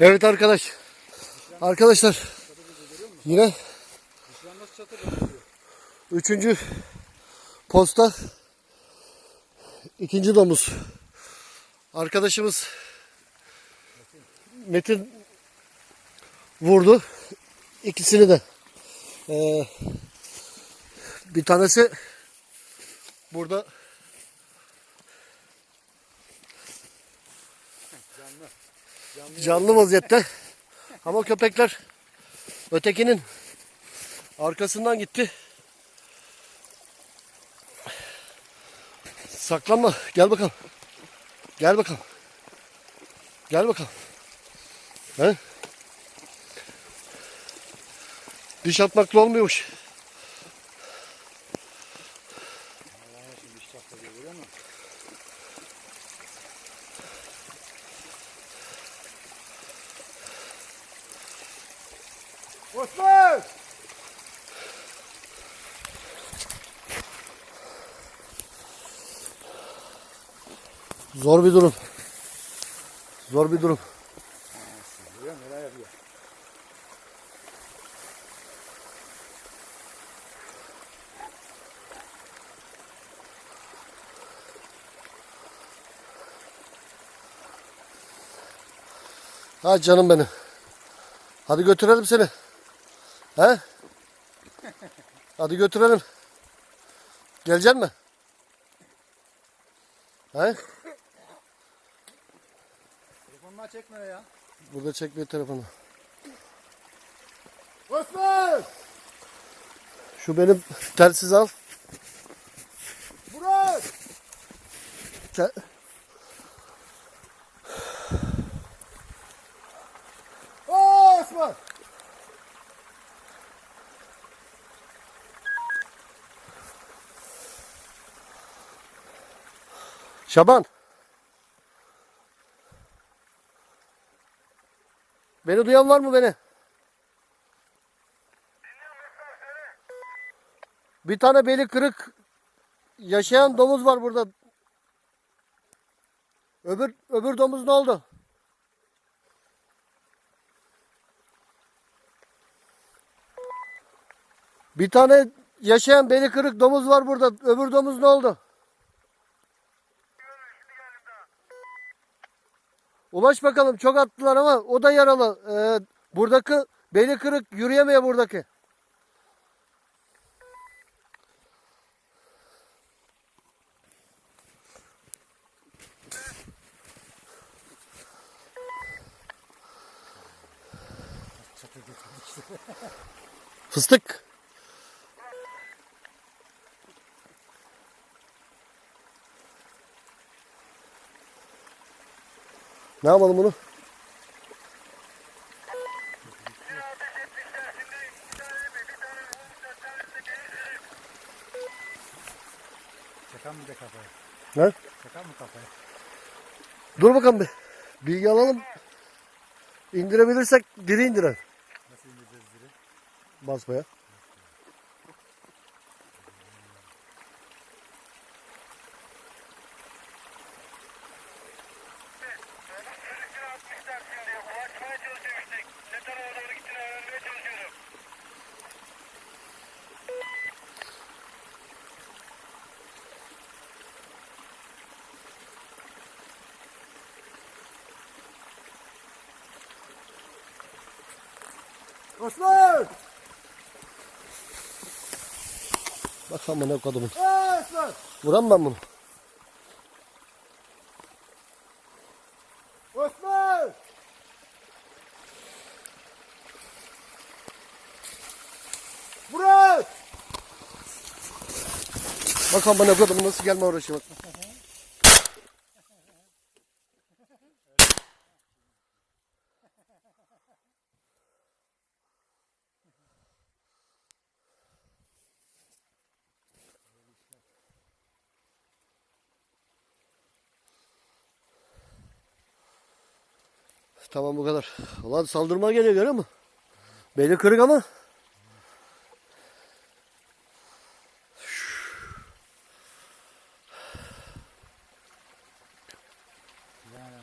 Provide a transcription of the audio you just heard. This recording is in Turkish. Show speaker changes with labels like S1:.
S1: Evet arkadaş. Arkadaşlar yine üçüncü posta ikinci domuz. Arkadaşımız Metin vurdu. İkisini de. Ee, bir tanesi burada canlı vaziyette. Ama köpekler ötekinin arkasından gitti. Saklanma. Gel bakalım. Gel bakalım. Gel bakalım. He? Diş atmakla olmuyormuş.
S2: Osman!
S1: Zor bir durum. Zor bir durum. Ha canım benim. Hadi götürelim seni. He? Hadi götürelim. Gelecek mi? He?
S2: Telefonuna çekme ya.
S1: Burada çekmiyor telefonu.
S2: Osman!
S1: Şu benim telsiz al.
S2: Burak!
S1: Te-
S2: Osman!
S1: Şaban. Beni duyan var mı beni? Bir tane beli kırık yaşayan domuz var burada. Öbür öbür domuz ne oldu? Bir tane yaşayan beli kırık domuz var burada. Öbür domuz ne oldu? Ulaş bakalım çok attılar ama o da yaralı. Ee, buradaki beli kırık yürüyemiyor buradaki. Fıstık. Ne yapalım bunu?
S2: Çakan bir de kafayı.
S1: Ne?
S2: Çakan mı kafayı?
S1: Dur bakalım bir. Bilgi alalım. İndirebilirsek diri indirelim.
S2: Nasıl indireceğiz zili?
S1: Basmaya.
S3: Tarafa doğru gittiğini öğrenmeye çalışıyorum.
S2: Osman!
S1: Bakalım ne kodumun.
S2: Osman!
S1: Vuran ben bunu.
S2: Osman! Burak!
S1: Bakalım bana kodumun nasıl gelme uğraşıyor. bak. Tamam bu kadar. Ulan saldırma geliyor görüyor musun? Beli kırık ama